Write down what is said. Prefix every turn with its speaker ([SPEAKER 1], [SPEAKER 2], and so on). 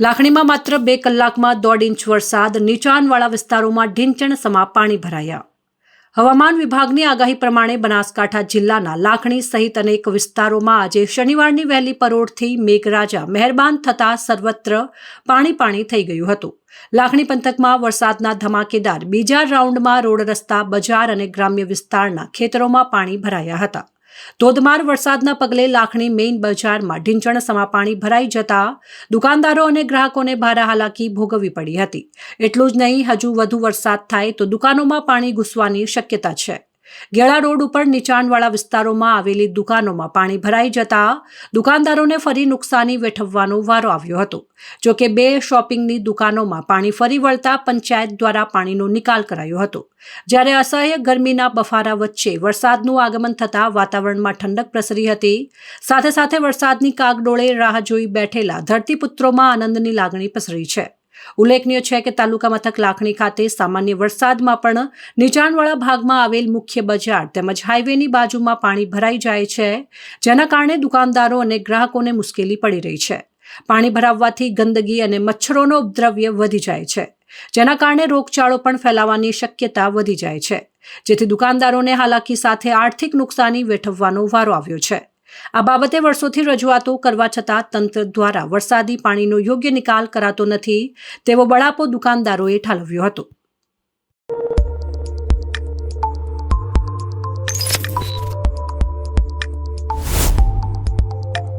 [SPEAKER 1] લાખણીમાં માત્ર બે કલાકમાં દોઢ ઇંચ વરસાદ, નીચાણવાળા વિસ્તારોમાં ઢીંચણ સમા પાણી ભરાયા. હવામાન વિભાગની આગાહી પ્રમાણે બનાસકાંઠા જિલ્લાના લાખણી સહિત અનેક વિસ્તારોમાં આજે શનિવારની વહેલી પરોઢથી મેઘરાજા મહેરબાન થતાં સર્વત્ર પાણી પાણી થઈ ગયું હતું. લાખણી પંથકમાં વરસાદના ધમાકેદાર બીજા રાઉન્ડમાં રોડ રસ્તા, બજાર અને ગ્રામ્ય વિસ્તારના ખેતરોમાં પાણી ભરાયા હતા. ધોધમાર વરસાદના પગલે લાખણી મેઇન બજારમાં ઢીંચણ સમા પાણી ભરાઈ જતા દુકાનદારો અને ગ્રાહકોને ભારે હાલાકી ભોગવવી પડી હતી. એટલું જ નહીં, હજુ વધુ વરસાદ થાય તો દુકાનોમાં પાણી ઘૂસવાની શક્યતા છે. ગેળા રોડ ઉપર નીચાણવાળા વિસ્તારોમાં આવેલી દુકાનોમાં પાણી ભરાઈ જતા દુકાનદારોને ફરી નુકસાની વેઠવવાનો વારો આવ્યો હતો. જો કે બે શોપિંગની દુકાનોમાં પાણી ફરી વળતા પંચાયત દ્વારા પાણીનો નિકાલ કરાયો હતો. જ્યારે અસહ્ય ગરમીના બફારા વચ્ચે વરસાદનું આગમન થતાં વાતાવરણમાં ઠંડક પ્રસરી હતી, સાથે સાથે વરસાદની કાગડોળે રાહ જોઈ બેઠેલા ધરતીપુત્રોમાં આનંદની લાગણી પસરી છે. ઉલ્લેખનીય છે કે તાલુકા મથક લાખણી ખાતે સામાન્ય વરસાદમાં પણ નીચાણવાળા ભાગમાં આવેલ મુખ્ય બજાર તેમજ હાઈવેની બાજુમાં પાણી ભરાઈ જાય છે, જેના કારણે દુકાનદારો અને ગ્રાહકોને મુશ્કેલી પડી રહી છે. પાણી ભરાવવાથી ગંદકી અને મચ્છરોનો ઉપદ્રવ્ય વધી જાય છે, જેના કારણે રોગચાળો પણ ફેલાવાની શક્યતા વધી જાય છે, જેથી દુકાનદારોને હાલાકી સાથે આર્થિક નુકસાની વેઠવવાનો વારો આવ્યો છે. આ બાબતે વર્ષોથી રજૂઆતો કરવા છતાં તંત્ર દ્વારા વરસાદી પાણીનો યોગ્ય નિકાલ કરાતો નથી, તેવો બળાપો દુકાનદારોએ ઠાલવ્યો હતો.